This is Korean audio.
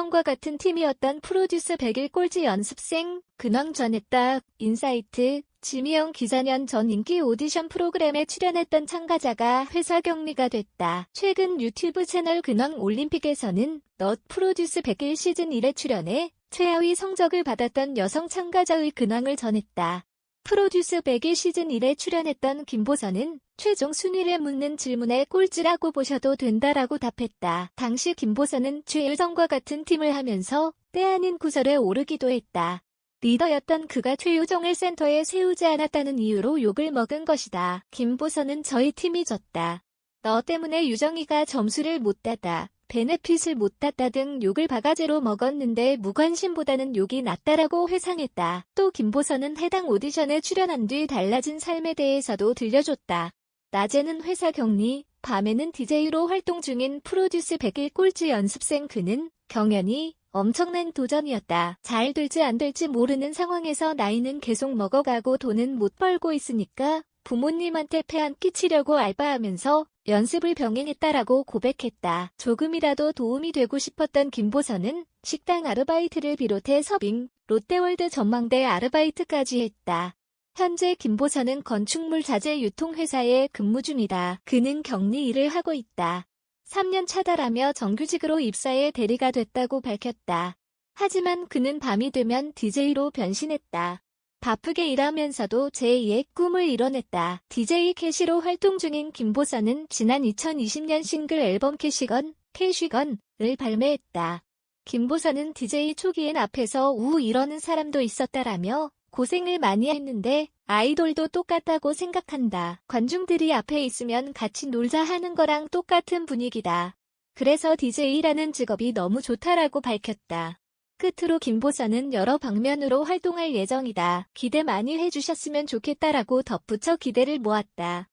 최유정과 같은 팀이었던 프로듀스 100일 꼴찌 연습생, 근황 전했다, 인사이트, 지미영 기자년 전 인기 오디션 프로그램에 출연했던 참가자가 회사 격리가 됐다. 최근 유튜브 채널 근황 올림픽에서는 넛 프로듀스 100일 시즌 1에 출연해 최하위 성적을 받았던 여성 참가자의 근황을 전했다. 프로듀스 100일 시즌 1에 출연했던 김보선은 최종 순위를 묻는 질문에 꼴찌라고 보셔도 된다라고 답했다. 당시 김보선은 최일성과 같은 팀을 하면서 때 아닌 구설에 오르기도 했다. 리더였던 그가 최유정을 센터에 세우지 않았다는 이유로 욕을 먹은 것이다. 김보선은 저희 팀이 졌다. 너 때문에 유정이가 점수를 못 따다. 베네핏을 못 땄다 등 욕을 바가지로 먹었는데 무관심보다는 욕이 낫다라고 회상했다. 또 김보선은 해당 오디션에 출연한 뒤 달라진 삶에 대해서도 들려줬다. 낮에는 회사 격리, 밤에는 DJ로 활동 중인 프로듀스 100일 꼴찌 연습생 그는 경연이 엄청난 도전이었다. 잘 될지 안 될지 모르는 상황에서 나이는 계속 먹어가고 돈은 못 벌고 있으니까 부모님한테 폐안 끼치려고 알바하면서 연습을 병행했다라고 고백했다. 조금이라도 도움이 되고 싶었던 김보선은 식당 아르바이트를 비롯해 서빙, 롯데월드 전망대 아르바이트까지 했다. 현재 김보선은 건축물 자재 유통회사에 근무 중이다. 그는 격리 일을 하고 있다. 3년 차다라며 정규직으로 입사해 대리가 됐다고 밝혔다. 하지만 그는 밤이 되면 DJ로 변신했다. 바쁘게 일하면서도 제2의 꿈을 이뤄냈다. DJ 캐시로 활동 중인 김보선은 지난 2020년 싱글 앨범 캐시건, 캐시건을 발매했다. 김보선은 DJ 초기엔 앞에서 우 이러는 사람도 있었다라며 고생을 많이 했는데 아이돌도 똑같다고 생각한다. 관중들이 앞에 있으면 같이 놀자 하는 거랑 똑같은 분위기다. 그래서 DJ라는 직업이 너무 좋다라고 밝혔다. 끝으로 김보선은 여러 방면으로 활동할 예정이다. 기대 많이 해주셨으면 좋겠다라고 덧붙여 기대를 모았다.